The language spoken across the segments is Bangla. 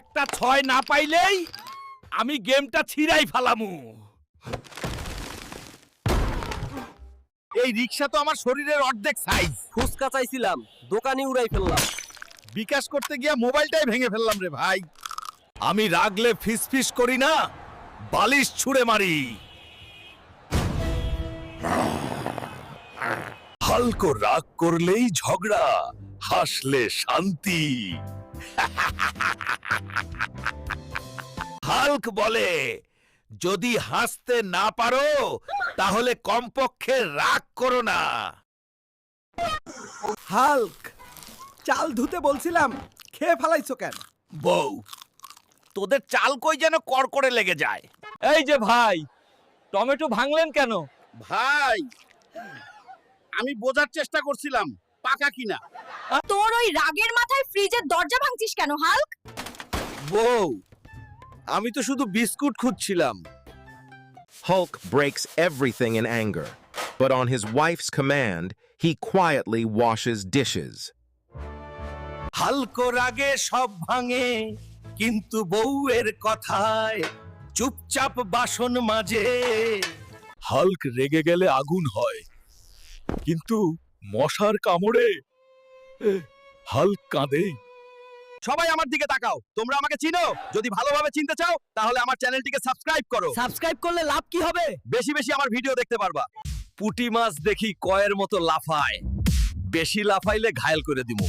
একটা ছয় না পাইলেই আমি গেমটা ছিঁড়াই ফালামু। এই রিক্সা তো আমার শরীরের অর্ধেক সাইজ ফুসকা চাইছিলাম দোকানে উড়াই ফেললাম। বিকাশ করতে গিয়া মোবাইলটাই ভেঙে ফেললাম রে ভাই। আমি রাগলে ফিস ফিস করি না বালিশ ছুঁড়ে মারি। হালকো রাগ করলেই ঝগড়া হাসলে শান্তি। হাল্ক বলে যদি হাসতে না পারো তাহলে কমপক্ষে রাগ করো না। হাল্ক চাল ধুতে বলছিলাম খেয়ে ফেলাইছো কেন? বউ তোদের চাল কই যেন কড়কড়ে লেগে যায়? এই যে ভাই টমেটো ভাঙলেন কেন? ভাই আমি বোঝার চেষ্টা করছিলাম পাকা কিনা। তোর ওই রাগের মাথায় ফ্রিজের দরজা ভাঙছিস কেন হাল্ক? বউ আমি তো শুধু বিস্কুট খুঁজছিলাম। Hulk breaks everything in anger, but on his wife's command, he quietly washes dishes. হালকো রাগে সব ভাঙে কিন্তু বউয়ের কথায় চুপচাপ বাসন মাঝে হাল্ক রেগে গেলে আগুন হয় কিন্তু মশার কামড়ে হাল্ক কাঁদে সবাই আমার দিকে তাকাও তোমরা আমাকে চিনো যদি ভালোভাবে চিনতে চাও তাহলে আমার চ্যানেলটিকে সাবস্ক্রাইব করো সাবস্ক্রাইব করলে লাভ কি হবে বেশি বেশি আমার ভিডিও দেখতে পারবা পুটি মাছ দেখি কয়ের মতো লাফায় বেশি লাফাইলে ঘায়ল করে দিমু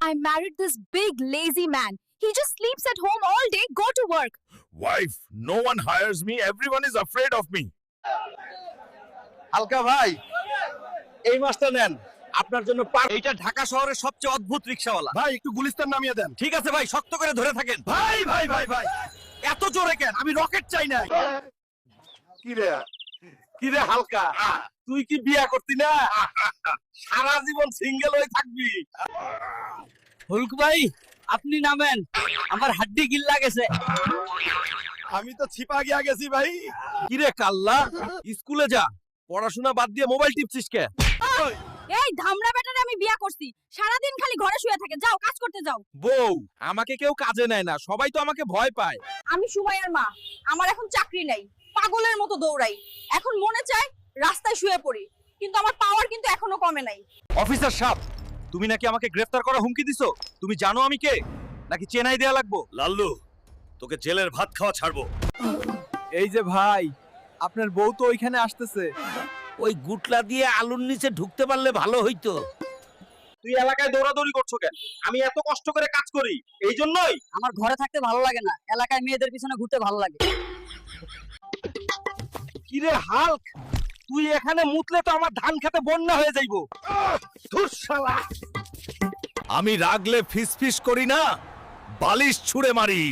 I married this big lazy man. He just sleeps at home all day, go to work. Wife, no one hires me. Everyone is afraid of me. হালকা ভাই এই মাছটা নেন। আপনার জন্য এইটা ঢাকা শহরের সবচেয়ে অদ্ভুত রিকশাওয়ালা ভাই একটু গুলিস্তান নামিয়ে দেন। ঠিক আছে ভাই শক্ত করে ধরে থাকেন। ভাই ভাই ভাই ভাই। এত জোরে কেন? আমি রকেট চাই না। কিরে কিরে হালকা? তুই কি বিয়া করতি না? সারা জীবন সিঙ্গেল হয়ে থাকবি। হুলক ভাই আপনি নামেন। আমার হাড্ডি গিল্লা গেছে। আমি তো ছিপা গিয়া গেছি ভাই। কিরে কাল্লা? স্কুলে যা। পড়াশোনা বাদ দিয়ে মোবাইল টিপছিস কে? এই ধামড়া বেটারে আমি বিয়া করছি। সারাদিন খালি ঘরে শুয়ে থাকে। যাও কাজ করতে যাও। বউ আমাকে কেউ কাজে নেয় না। সবাই তো আমাকে ভয় পায়। আমি সুমাইয়ার মা। আমার এখন চাকরি নাই। পাগলের মতো দৌড়াই। এখন মনে চায় রাস্তায় শুয়ে পড়ি। কিন্তু আমার পাওয়ার কিন্তু এখনও কমে নাই। অফিসার সাহেব তুমি নাকি আমাকে গ্রেফতার করা হুমকি দিছো? তুমি জানো আমি কে? নাকি চেনাই দেয়া লাগবো? লাল্লু তোকে জেলের ভাত খাওয়া ছাড়বো। এই যে ভাই আপনার বউ তো ওইখানে আসতেছে। ওই গুটলা দিয়ে আলুর নিচে ঢুকতে পারলে ভালো হইতো। তুই এলাকায় দৌড়াদৌড়ি করছ কেন? আমি এত কষ্ট করে কাজ করি এই জন্যই? আমার ঘরে থাকতে ভালো লাগে না এলাকায় মেয়েদের পিছনে ঘুরতে ভালো লাগে। কিরে হাল্ক তুই এখানে মুতলে তো আমার ধান খেতে বন্যা হয়ে যাইবো। ধুর শালা। আমি রাগলে ফিস ফিস করি না বালিশ ছুঁড়ে মারি।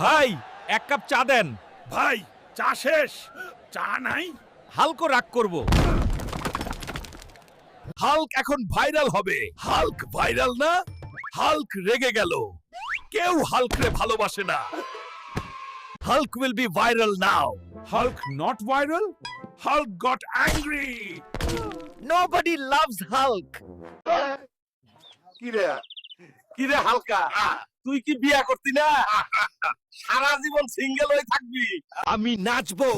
ভাই এক কাপ চা দেন। ভাই চা শেষ। চা নাই? হালকো রাগ করব। হাল্ক এখন ভাইরাল হবে। হাল্ক ভাইরাল না? হাল্ক রেগে গেল। কেউ হাল্করে ভালোবাসে না। Hulk will be viral now. Hulk not viral? Hulk got angry. Nobody loves Hulk. কিরে? কিরে হালকা? তুই কি বিয়া করতি না? সারা জীবন সিঙ্গেল হয়ে থাকবি। আমি নাচবো।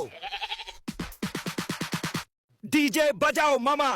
ডিজে বাজাও, মামা।